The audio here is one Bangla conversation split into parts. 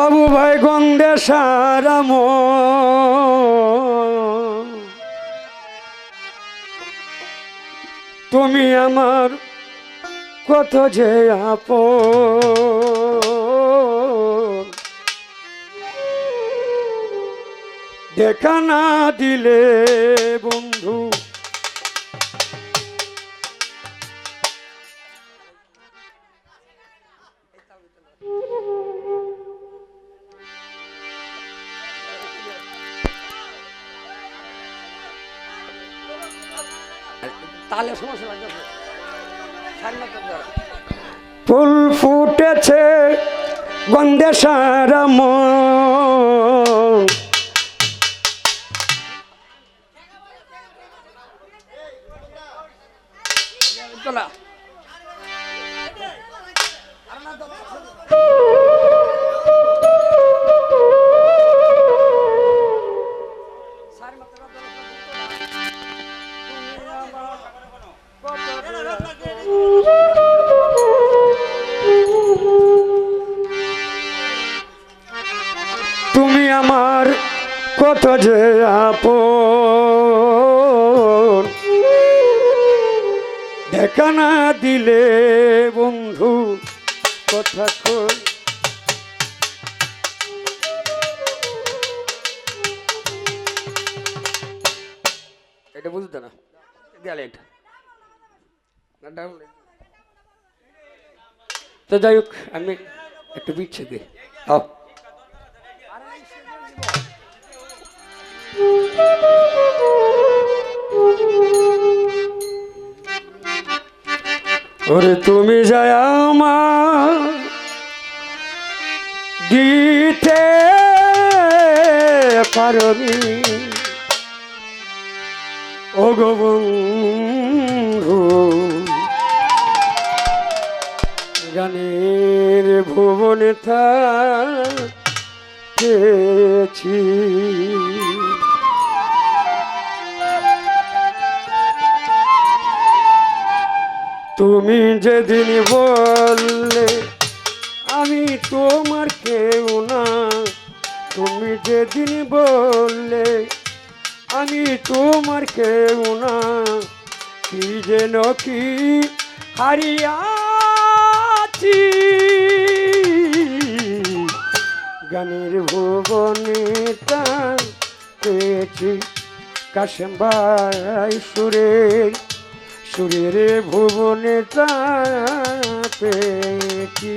বাবু ভাই গঙ্গে সারাম তুমি আমার কত যে আপ দেখা না দিলে বন্ধু তাহলে সমস্যা লাগবে ফুল ফুটেছে গন্ধে সারা তোলা। কত যে আপন। দেখা না দিলে বন্ধু, কথা এটা বুঝতে না। গেলে তো যাই হোক, আমি একটু বিচ্ছে দিই ওরে তুমি যায় আমার দিতে পারি ও গো বন্ধু গানের ভুবনে থাকেছি। তুমি যেদিন বললে, আমি তোমার কেউ না। তুমি যেদিন বললে, আমি তোমার কেউ না। কি যেন কি হারিয়াছি। গানের ভুবনে পেয়েছি কাশেম ভাই সুরের সুরের ভুবনে পেয়েছি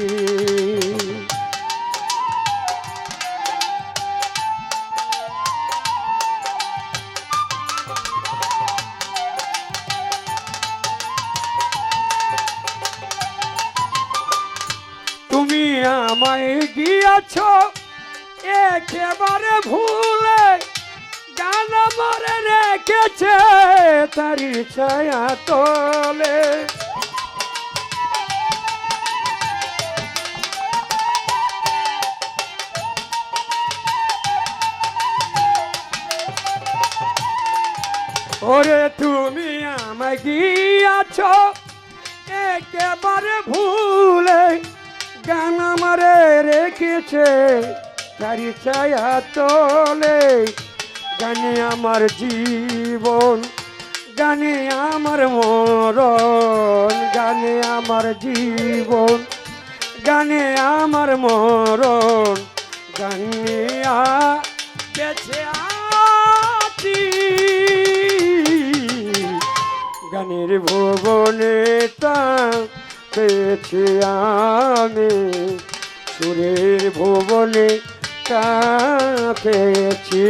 তুমি আমায় গিয়েছ একেবারে ভুলে গান মরে রেখেছে তারি ছায়া ওরে তুমি আমায় গিয়েছ একেবারে ভুলে গান আমারে রেখেছে তারি ছায়া তোলে। গানে আমার জীবন গানে আমার মরণ গানে আমার জীবন গানে আমার মরণ আ বেছে আছি। গানের ভুবনে তা আমি, সুরের ভুবনে তা পেয়েছি।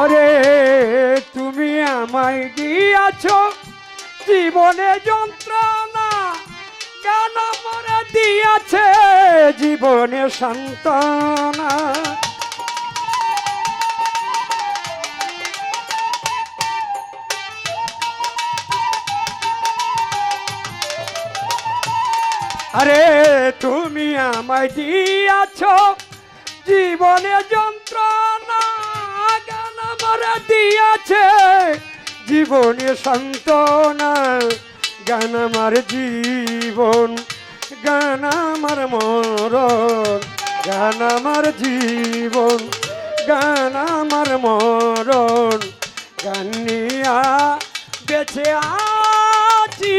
ওরে তুমি আমায় দিয়াছ জীবনে যন্ত্রণা। গান মরে দিয়েছে জীবনে সান্ত্বনা? আরে, তুমি আমায় দিয়াছ জীবনে যন্ত্রণা। মরে দিয়েছে। জীবনে সান্ত্বনা, গান আমার জীবন, গান আমার মরণ, গান আমার জীবন, গান আমার মরণ, গান নিয়া বেছে আছি।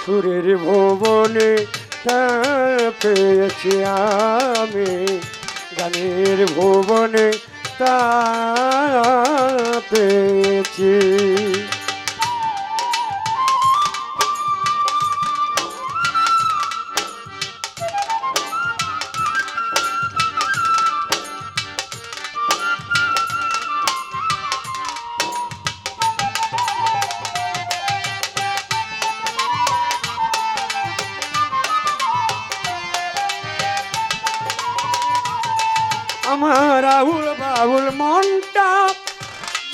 সুরের ভুবনে তা পেয়েছি আমি। গানের ভুবনে তা পেয়েছি। আমার আউল বাউল মনটা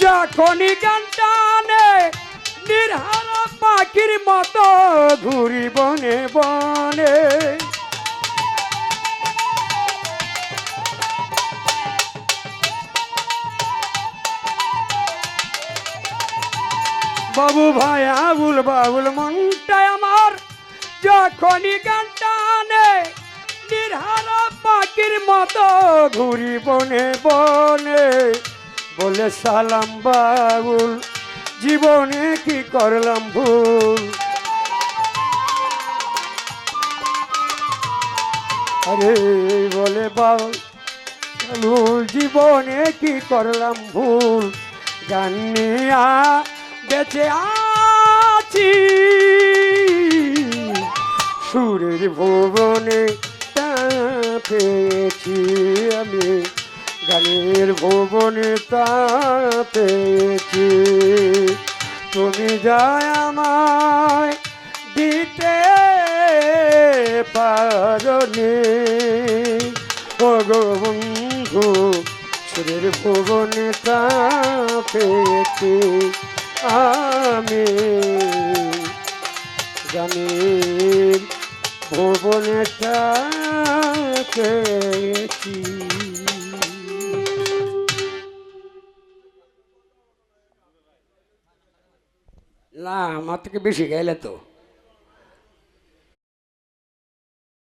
যখনই গানটা নে নির্হারা পাখির মতো ঘুরি বনে বনে। বাবু ভাই আবুল বাবুল মনটা আমার, যখনই গানটা নে নির্হারা পাখির মতো ঘুরি বনে বনে বলে, সালাম বাবুল জীবনে কি করলাম ভুল? আরে বলে বাবুল ভুল জীবনে কি করলাম ভুল? জানিয়া বেঁচে আছি। সুরের ভুবনে পেয়েছি আমি, গানের ভুবনে তা পেয়েছি। তুমি যায় আমায় দিতে পারি ও গো বন্ধু, সুরের পেয়েছি আমি। গানের ভুবনে তা পেয়েছি না আমার থেকে বেশি গাইলে তো।